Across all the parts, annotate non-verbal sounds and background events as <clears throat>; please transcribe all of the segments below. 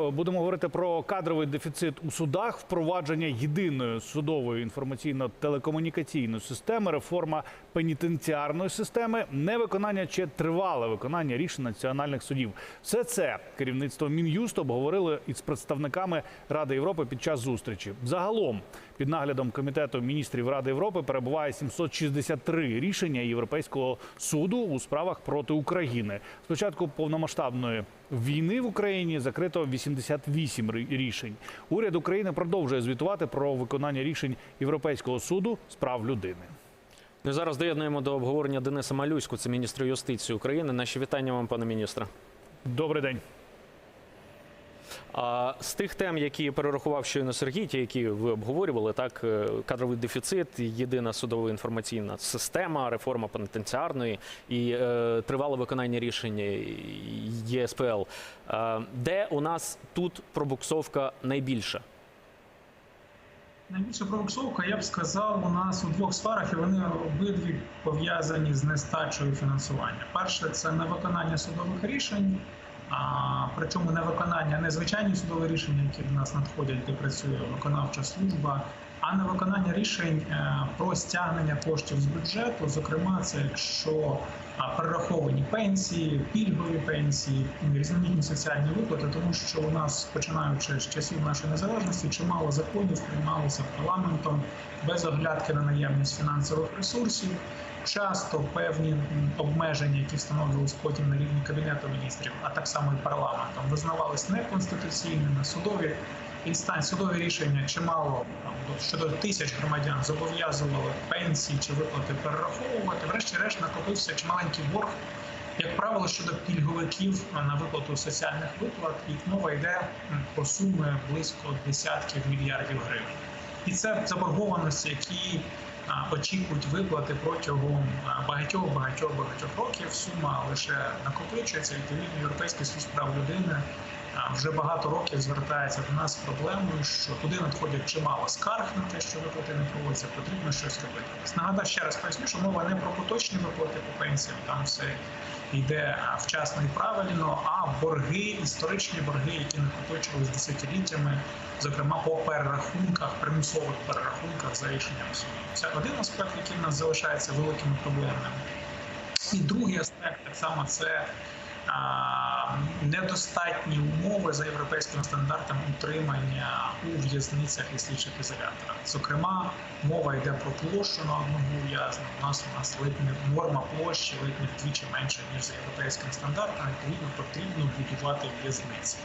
е, будемо говорити про кадровий дефіцит у судах, впровадження єдиної судової інформаційно-телекомунікаційної системи, реформа пенітенціарної системи, невиконання чи тривале виконання рішень національних судів. Все це керівництво Мін'юсту обговорили із представниками Ради Європи під час зустрічі. Загалом під наглядом комітету міністрів Ради Європи перебуває 763 рішення Європейського суду у справах проти України. Спочатку повномасштабної війни в Україні закрито 88 ри- рішень. Уряд України продовжує звітувати про виконання рішень Європейського суду з прав людини. Ну, зараз доєднуємо до обговорення Дениса Малюську, це міністр юстиції України. Наші вітання вам, пане міністре. Добрий день. А з тих тем, які перерахував щойно Сергій, ті, які ви обговорювали, так е, кадровий дефіцит, єдина судова інформаційна система, реформа пенітенціарної і е, тривале виконання рішень ЄСПЛ. Е, де у нас тут пробуксовка найбільша? Найбільша пробуксовка, я б сказав, у нас у двох сферах, і вони обидві пов'язані з нестачею фінансування. Перше це невиконання судових рішень, а причому невиконання не звичайні судові рішення, які до нас надходять, де працює виконавча служба, а невиконання рішень е, про стягнення коштів з бюджету. Зокрема, це якщо перераховані пенсії, пільгові пенсії, різноманітні соціальні виплати, тому що у нас, починаючи з часів нашої незалежності, чимало законів приймалося парламентом без оглядки на наявність фінансових ресурсів. Часто певні обмеження, які встановлювалися потім на рівні кабінету міністрів, а так само і парламентом, визнавалися неконституційними. Судові інстанції, судові рішення чимало там, щодо тисяч громадян зобов'язували пенсії чи виплати перераховувати. Врешті-решт накопився чималенький борг, як правило, щодо пільговиків на виплату соціальних виплат, і мова йде про суми близько десятків мільярдів гривень. І це заборгованості, які очікують виплати протягом багатьох багатьох багатьох років. Сума лише накопичується. Відповідно, Європейський суд прав людини вже багато років звертається до нас з проблемою, що туди надходять чимало скарг на те, що виплати не проводяться, потрібно щось робити. Нагадаю ще раз поясню, що мова не про поточні виплати по пенсіям, там все йде вчасно і правильно, а борги, історичні борги, які накопичувалися десятиліттями, зокрема по перерахунках, примусових перерахунках за рішенням суду. Це один аспект, який в нас залишається великими проблемами. І другий аспект так само це недостатні умови за європейським стандартом утримання у в'язницях і слідчих ізоляторах. Зокрема, мова йде про площу на одного ув'язненого. У нас у нас ледь не норма площі ледь вдвічі менша ніж за європейським стандартом. Відповідно, потрібно будувати в'язниці.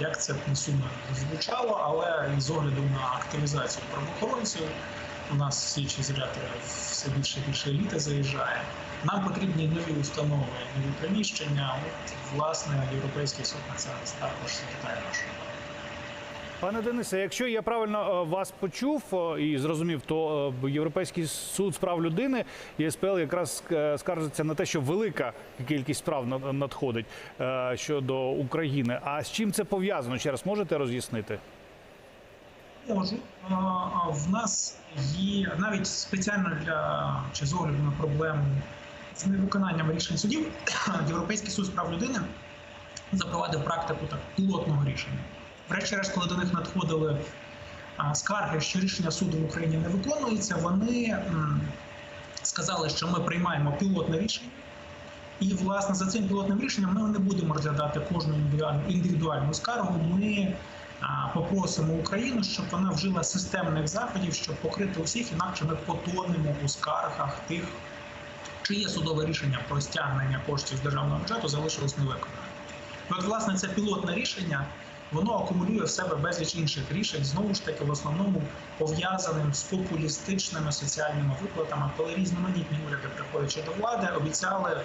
Як це не сумно звучало, але з огляду на активізацію правоохоронців у нас слідчі ізолятори все більше і більше еліта заїжджає. Нам потрібні нові установи, нові приміщення. От, власне, європейський суд на це також звертає нашу. Пане Денисе, якщо я правильно е, вас почув е, і зрозумів, то е, Європейський суд з прав людини ЄСПЛ якраз скаржиться на те, що велика кількість справ надходить щодо України. А з чим це пов'язано? Ще раз можете роз'яснити? Можу. А, а В нас є навіть спеціально для чи з огляду на проблему з невиконанням рішень судів. <clears throat> Європейський суд з прав людини запровадив практику так пілотного рішення. Врешті-решт, коли до них надходили скарги, що рішення суду в Україні не виконується, вони сказали, що ми приймаємо пілотне рішення. І власне за цим пілотним рішенням ми не будемо розглядати кожну індивідуальну скаргу. Ми попросимо Україну, щоб вона вжила системних заходів, щоб покрити усіх, інакше ми потонемо у скаргах тих, чиє судове рішення про стягнення коштів з державного бюджету залишилось невиконаним. От, власне, це пілотне рішення. Воно акумулює в себе безліч інших рішень, знову ж таки, в основному пов'язаним з популістичними соціальними виплатами, коли різноманітні уряди, приходячи до влади, обіцяли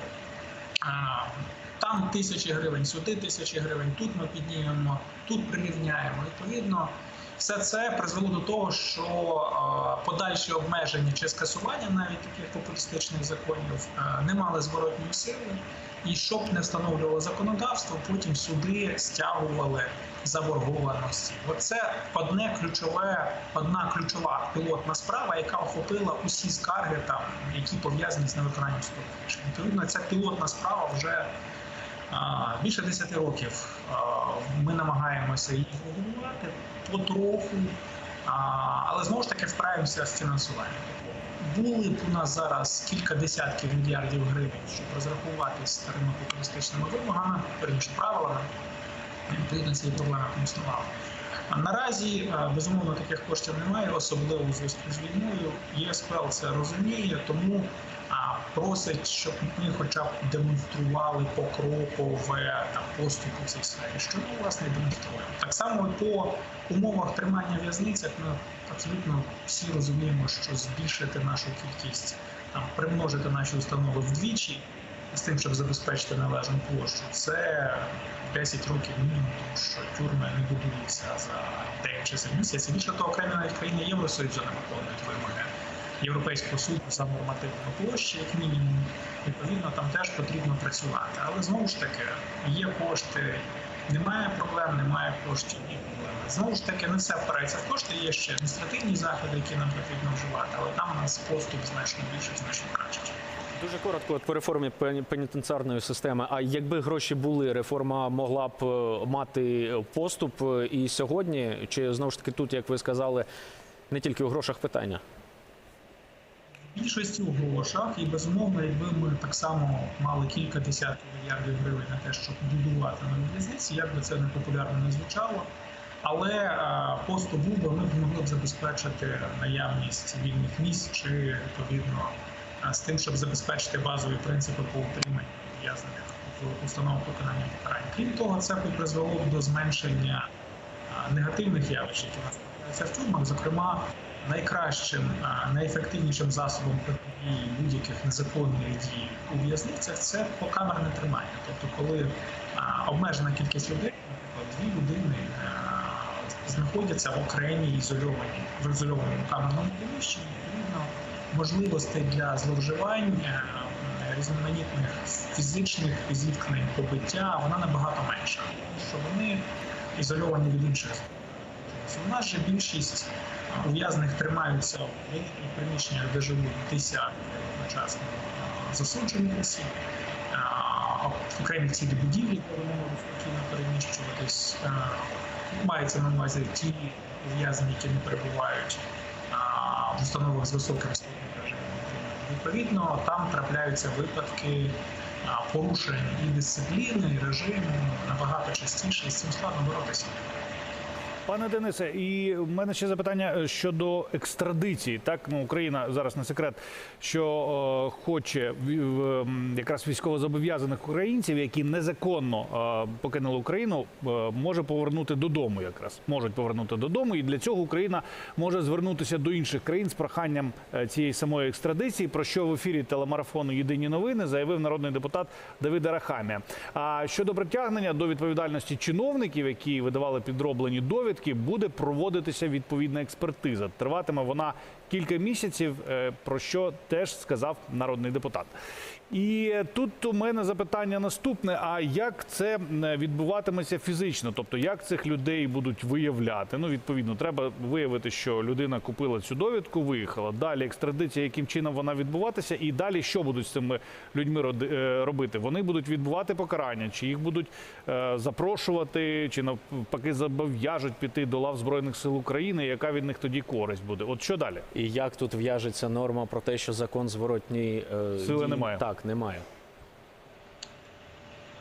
там тисячі гривень, сюди тисячі гривень, тут ми піднімемо, тут прирівняємо. Відповідно, все це призвело до того, що подальші обмеження чи скасування навіть таких популістичних законів не мали зворотньої сили. І щоб не встановлювало законодавство, потім суди стягували заборгованості. Оце одне ключове, одна ключова пілотна справа, яка охопила усі скарги, там які пов'язані з невиконанням судових. Відповідно, ця пілотна справа вже Більше 10 років ми намагаємося їх регулювати потроху, але знову ж таки вправимося з фінансуванням. Були б у нас зараз кілька десятків мільярдів гривень, щоб розрахуватися старими популістичними вимогами, перніше правилами, відповідно цієї проблеми не. А наразі безумовно таких коштів немає, особливо у зв'язку з війною. ЄСПЛ це розуміє, тому просить, щоб ми хоча б демонстрували покрокове там поступ у цій сфері, що ми власне демонструємо. Так само по умовах тримання в в'язницях ми абсолютно всі розуміємо, що збільшити нашу кількість, там примножити наші установи вдвічі з тим, щоб забезпечити належну площу, це 10 років мінімум, тому що тюрми не будуються за день чи за місяць. І Більше того, окремі навіть країни Євросоюзу не виконують вимоги Європейського суду за нормативну площу, як мінімум. Відповідно, там теж потрібно працювати. Але знову ж таки, є кошти, немає проблем, немає коштів, є проблеми. Знову ж таки, не все впирається в кошти. Є ще адміністративні заходи, які нам потрібно вживати, але там у нас поступ значно більше, значно краще. Дуже коротко от по реформі пенітенціарної системи. А якби гроші були, реформа могла б е, мати поступ е, і сьогодні, чи знову ж таки тут, як ви сказали, не тільки у грошах питання? Більшості у грошах, і безумовно, якби ми так само мали кілька десятків мільярдів гривень на те, щоб будувати нові в'язниці, як би це не популярно не звучало. Але е, поступ був би, ми б могли б забезпечити наявність вільних місць чи відповідно е, з тим, щоб забезпечити базові принципи по утриманню ув'язнених в установах виконання покарань. Крім того, це б призвело б до зменшення е, негативних явищ, які нас в тюрмах, зокрема найкращим, найефективнішим засобом протидії будь-яких незаконних дій у в'язницях це покамерне тримання. Тобто, коли обмежена кількість людей, наприклад, дві людини знаходяться в окремій ізольованій в ізольованому камерному приміщенні, відповідно можливостей для зловживань. Різноманітних фізичних зіткнень, побиття, вона набагато менша, тому що вони ізольовані від інших у нас же більшість а, ув'язаних тримаються в великих приміщеннях, де живуть десятки одночасно а, засуджених осіб, окремі цілі будівлі, де вони можуть спокійно переміщуватись. Мається на увазі ті ув'язнені, які не перебувають в установах з високим ступенем режиму. Відповідно, там трапляються випадки порушень і дисципліни, і режиму набагато частіше, і з цим складно боротися. Пане Денисе, і в мене ще запитання е, щодо екстрадиції. Так, ну Україна зараз не секрет, що е, хоче в- якраз військовозобов'язаних українців, які незаконно е, покинули Україну, е, може повернути додому. Якраз можуть повернути додому, і для цього Україна може звернутися до інших країн з проханням е, цієї самої екстрадиції. Про що в ефірі телемарафону Єдині новини заявив народний депутат Давид Арахамія. А щодо притягнення до відповідальності чиновників, які видавали підроблені довідки, буде проводитися відповідна експертиза. Триватиме вона кілька місяців, е, про що теж сказав народний депутат. І тут у мене запитання наступне: а як це е, відбуватиметься фізично? Тобто, як цих людей будуть виявляти? Ну, відповідно, треба виявити, що людина купила цю довідку, виїхала. Далі екстрадиція, яким чином вона відбуватися, і далі що будуть з цими людьми е, робити? Вони будуть відбувати покарання, чи їх будуть запрошувати, чи навпаки зобов'яжуть піти до лав збройних сил України. Яка від них тоді користь буде? От що далі? Як тут в'яжеться норма про те, що закон зворотній е, Сили дії? немає. Так, немає.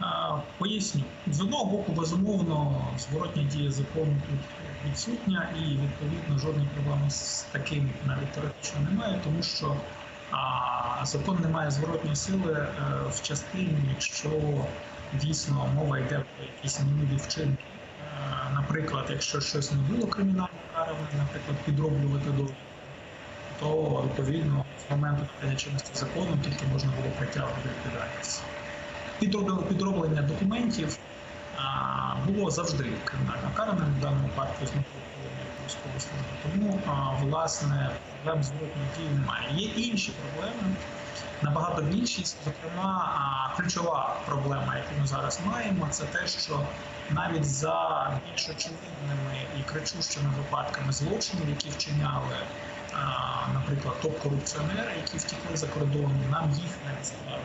А, Поясню. З одного боку, безумовно, зворотня дія закону тут відсутня, і відповідно жодної проблеми з таким навіть теоретично немає, тому що а, закон не має зворотньої сили е, в частині, якщо дійсно мова йде про якісь минулі вчинки. Е, Наприклад, якщо щось не було кримінально каране, наприклад, підроблювати довідку, то відповідно з моменту надання чинності закону тільки можна було притягувати до відповідальності підроблення, документів було завжди кримінально караним в даному випадку з військової служби. Тому власне проблем зворотної дії немає. Є інші проблеми, набагато більші. Зокрема, ключова проблема, яку ми зараз маємо, це те, що навіть за більш очевидними і кричущими випадками злочинів, які вчиняли. Наприклад, топ-корупціонери, які втекли за кордон, нам їх складно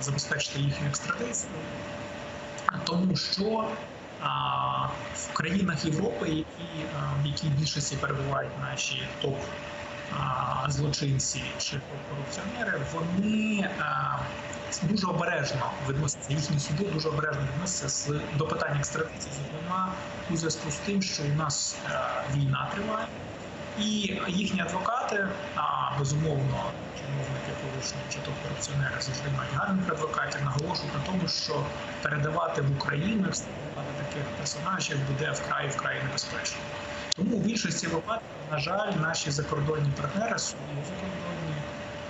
забезпечити їхню екстрадицію, тому що в країнах Європи, які, в якій більшості перебувають наші топ злочинці чи топ корупціонери, вони дуже обережно відносяться їхні суди, дуже обережно відносяться до питання екстрадиції, зокрема у зв'язку з тим, що у нас війна триває. І їхні адвокати, а безумовно, чиновники колишні чи то корупціонери завжди мають гарних адвокатів, наголошують на тому, що передавати в Україну екстрадувати таких персонажів буде вкрай вкрай небезпечно. Тому у більшості випадків, на жаль, наші закордонні партнери, судді закордонні,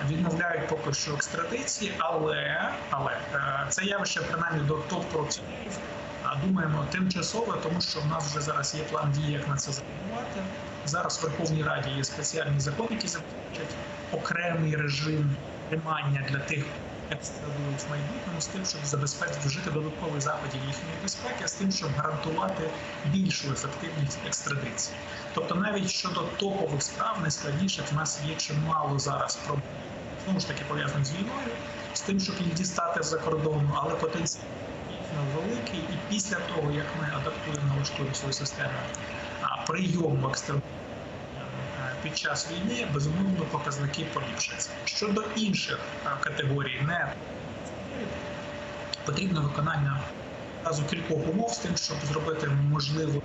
відмовляють поки що екстрадиції, але, але е, це явище принаймні до топ-корупціонерів. А думаємо тимчасове, тому що в нас вже зараз є план дії, як на це запропонувати. Зараз в Верховній Раді є спеціальний закон, який забезпечить окремий режим тримання для тих, екстрадують в майбутньому, з тим, щоб забезпечити вжити додаткових заходів їхньої безпеки, з тим, щоб гарантувати більшу ефективність екстрадиції. Тобто, навіть щодо топових справ найскладніших в нас є чимало зараз проблем. Знову ж таки пов'язаних з війною, з тим, щоб їх дістати з-за кордону, але потенціал великий. І після того, як ми адаптуємо налаштуємо свою систему а, прийому е, під час війни, безумовно, показники поліпшаться. Щодо інших е, категорій, не потрібно виконання разу кількох умов з тим, щоб зробити можливо.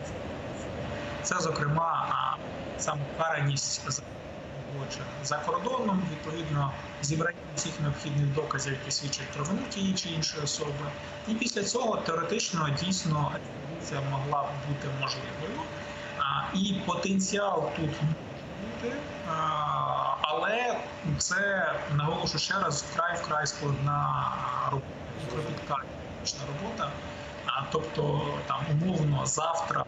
Це, зокрема, саме караність за за кордоном, відповідно, зібрання всіх необхідних доказів, які свідчать про вину тієї чи іншої особи. І після цього теоретично дійсно могла б бути можливою. А, І потенціал тут а, але це наголошу ще раз вкрай вкрай складна робота, кропітка робота. Тобто там умовно завтра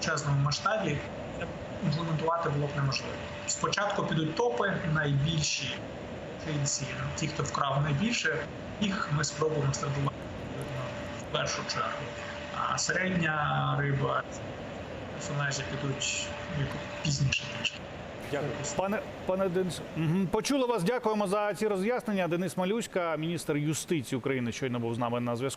в чесному масштабі імплементувати було б неможливо. Спочатку підуть топи, найбільші чинці, ті, хто вкрав найбільше, їх ми спробуємо стартувати в першу чергу. А середня риба персонажі підуть пізніше. Дякую. Пане пане Денис, почули вас. Дякуємо за ці роз'яснення. Денис Малюська, міністр юстиції України, щойно був з нами на зв'язку.